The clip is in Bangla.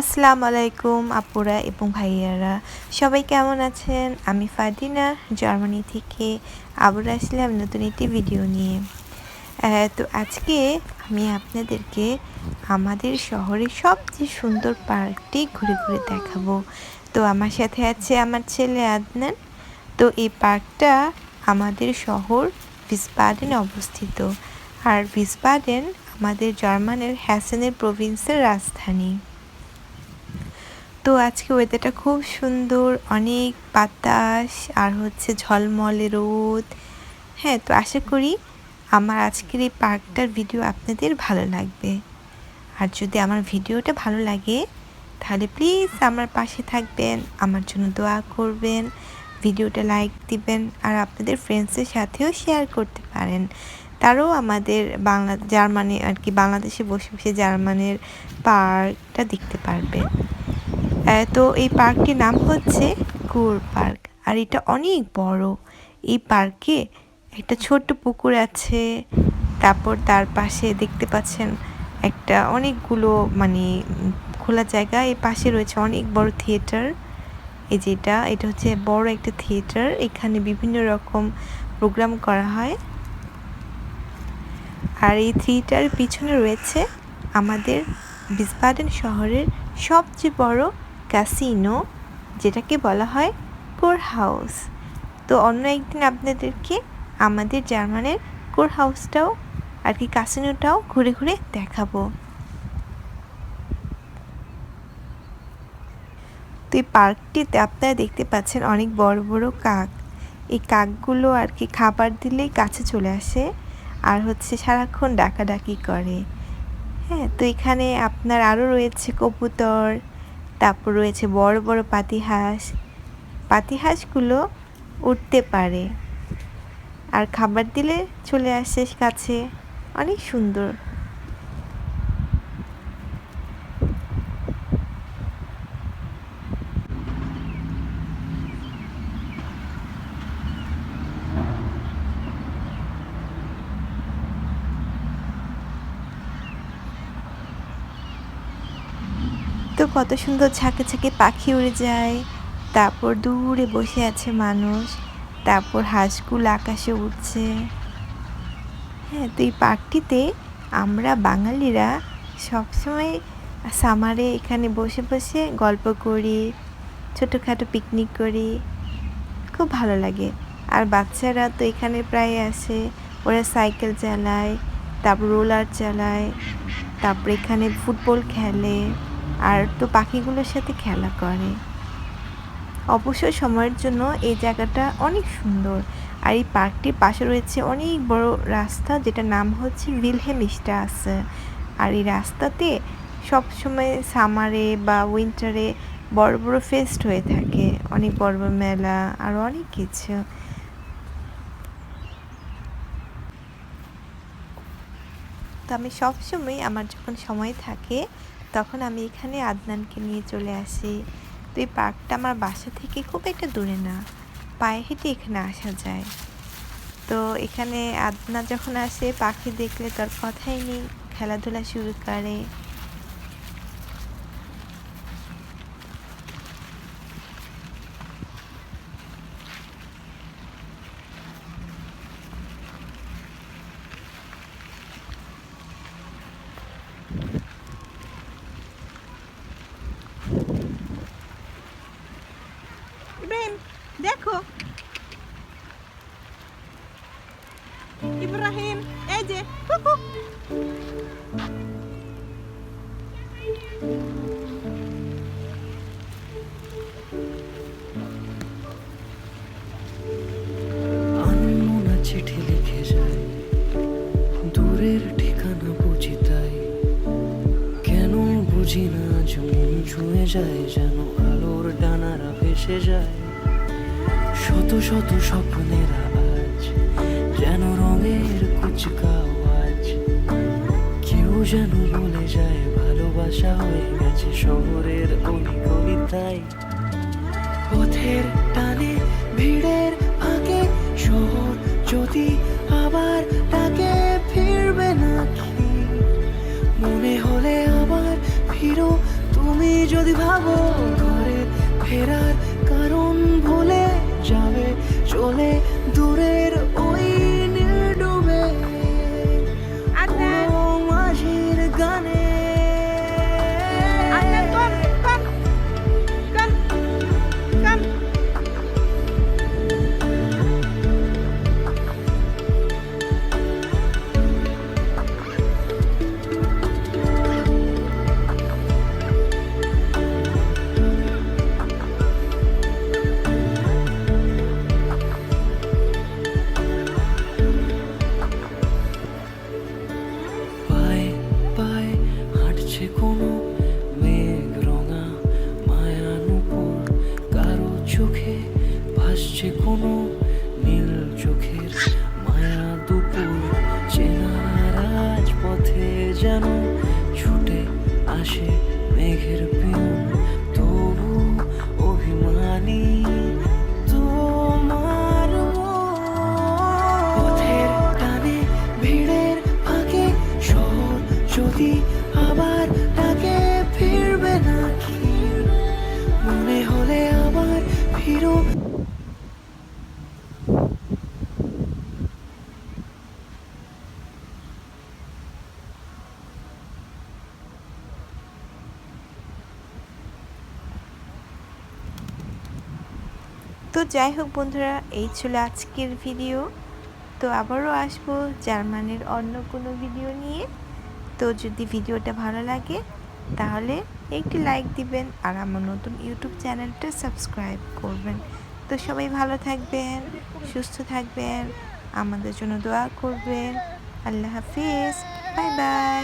আসসালামু আলাইকুম আপুরা এবং ভাইয়ারা। সবাই কেমন আছেন? আমি ফাদিনা, জার্মানি থেকে আবার আসলাম নতুন একটি ভিডিও নিয়ে। তো আজকে আমি আপনাদেরকে আমাদের শহরের সবচেয়ে সুন্দর পার্কটি ঘুরে ঘুরে দেখাবো। তো আমার সাথে আছে আমার ছেলে আদনান। তো এই পার্কটা আমাদের শহর ভিসবাডেনে অবস্থিত। আর ভিসবাডেন আমাদের জার্মানের হ্যাসেনের প্রভিন্সের রাজধানী। তো আজকে ওয়েদারটা খুব সুন্দর, অনেক বাতাস আর হচ্ছে ঝলমলে রোদ। হ্যাঁ তো আশা করি আমার আজকের এই পার্কটার ভিডিও আপনাদের ভালো লাগবে। আর যদি আমার ভিডিওটা ভালো লাগে, তাহলে প্লিজ আমার পাশে থাকবেন, আমার জন্য দোয়া করবেন ভিডিওটা লাইক দিবেন, আর আপনাদের ফ্রেন্ডসের সাথেও শেয়ার করতে পারেন। তারাও আমাদের বাংলা জার্মানি আর কি বাংলাদেশে বসে বসে জার্মানের পার্কটা দেখতে পারবে তো এই পার্কটির নাম হচ্ছে কুর পার্ক। আর এটা অনেক বড়। এই পার্কে একটা ছোট্ট পুকুর আছে। তারপর তার পাশে দেখতে পাচ্ছেন একটা অনেকগুলো মানে খোলা জায়গা। এই পাশে রয়েছে অনেক বড় থিয়েটার। এই যেটা এটা হচ্ছে বড় একটা থিয়েটার। এখানে বিভিন্ন রকম প্রোগ্রাম করা হয়। আর এই থিয়েটারের পিছনে রয়েছে আমাদের বিসবাডেন শহরের সবচেয়ে বড় ক্যাসিনো, যেটাকে বলা হয় কোর হাউস। তো অন্য একদিন আপনাদেরকে আমাদের জার্মানের কোর হাউসটাও আর কি ক্যাসিনোটাও ঘুরে ঘুরে দেখাবো। তো এই পার্কটিতে আপনারা দেখতে পাচ্ছেন অনেক বড় বড় কাক। এই কাকগুলো আর কি খাবার দিলেই কাছে চলে আসে আর হচ্ছে সারাক্ষণ ডাকাডাকি করে। হ্যাঁ তো এখানে আপনার আরও রয়েছে কবুতর তারপর রয়েছে বড় বড় পাতিহাঁস। পাতিহাঁসগুলো উঠতে পারে। আর খাবার দিলে চলে আসে কাছে। অনেক সুন্দর। তো কত সুন্দর ঝাঁকে ঝাঁকে পাখি উড়ে যায়। তারপর দূরে বসে আছে মানুষ। তারপর হাঁসগুলো আকাশে উঠছে হ্যাঁ তো এই পার্কটিতে আমরা বাঙালিরা সবসময় সামারে এখানে বসে বসে গল্প করি, ছোটোখাটো পিকনিক করি। খুব ভালো লাগে। আর বাচ্চারা তো এখানে প্রায় আসে। ওরা সাইকেল চালায়, তারপর রোলার চালায়, তারপর এখানে ফুটবল খেলে। আর তো পাখিগুলোর সাথে খেলা করে। অবসর সময়ের জন্য এই জায়গাটা অনেক সুন্দর। আর এই পার্কটির পাশে রয়েছে অনেক বড় রাস্তা যেটার নাম হচ্ছে ভিলহেম আছে আর এই রাস্তাতে সব সময় সামারে বা উইন্টারে বড় বড় ফেস্ট হয়ে থাকে। অনেক বড় বড় মেলা আর অনেক কিছু। তো আমি সবসময় আমার যখন সময় থাকে তখন আমি এখানে আদনানকে নিয়ে চলে আসি। তো এই পার্কটা আমার বাসা থেকে খুব একটা দূরে না, পায়ে হেঁটে এখানে আসা যায়। তো এখানে আদনা যখন আসে, পাখি দেখলে তার কথাই নেই, খেলাধুলা শুরু করে। দূরের ঠিকানা বুঝি তাই। কেন বুঝি না ছুঁয়ে যায়, যেন আলোর ডানারা ভেসে যায়। শত শত স্বপ্নেরা যেন বলে যায়, ভালোবাসা হয়ে গেছে শহরের অলিগলিতায় পথের টানে, ভিড়ের শহর যদি আবার ফিরবে নাকি? মনে হলে আবার ফিরো, তুমি যদি ভাবো ঘরে ফেরার কারণ ভুলে যাবে, চলে দূরের হাঁটছে কোনো মেঘ, রঙা মায়ানুপুর কারও চোখে ভাসছে কোনো নীল চোখের মায়া দুপুর। চেনা যেন ছুটে আসে মেঘের পিয়ন তবু অভিমানী যদি আবার ফিরবে নাকি মনে হলে আবার ফিরো। তো যাই হোক বন্ধুরা, এই ছিল আজকের ভিডিও। তো আবারও আসব জার্মানির অন্য কোনো ভিডিও নিয়ে। তো যদি ভিডিওটা ভালো লাগে, তাহলে একটি লাইক দিবেন আর আমার নতুন ইউটিউব চ্যানেলটা সাবস্ক্রাইব করবেন। তো সবাই ভালো থাকবেন, সুস্থ থাকবেন, আমাদের জন্য দোয়া করবেন। আল্লাহ হাফিজ বাই বাই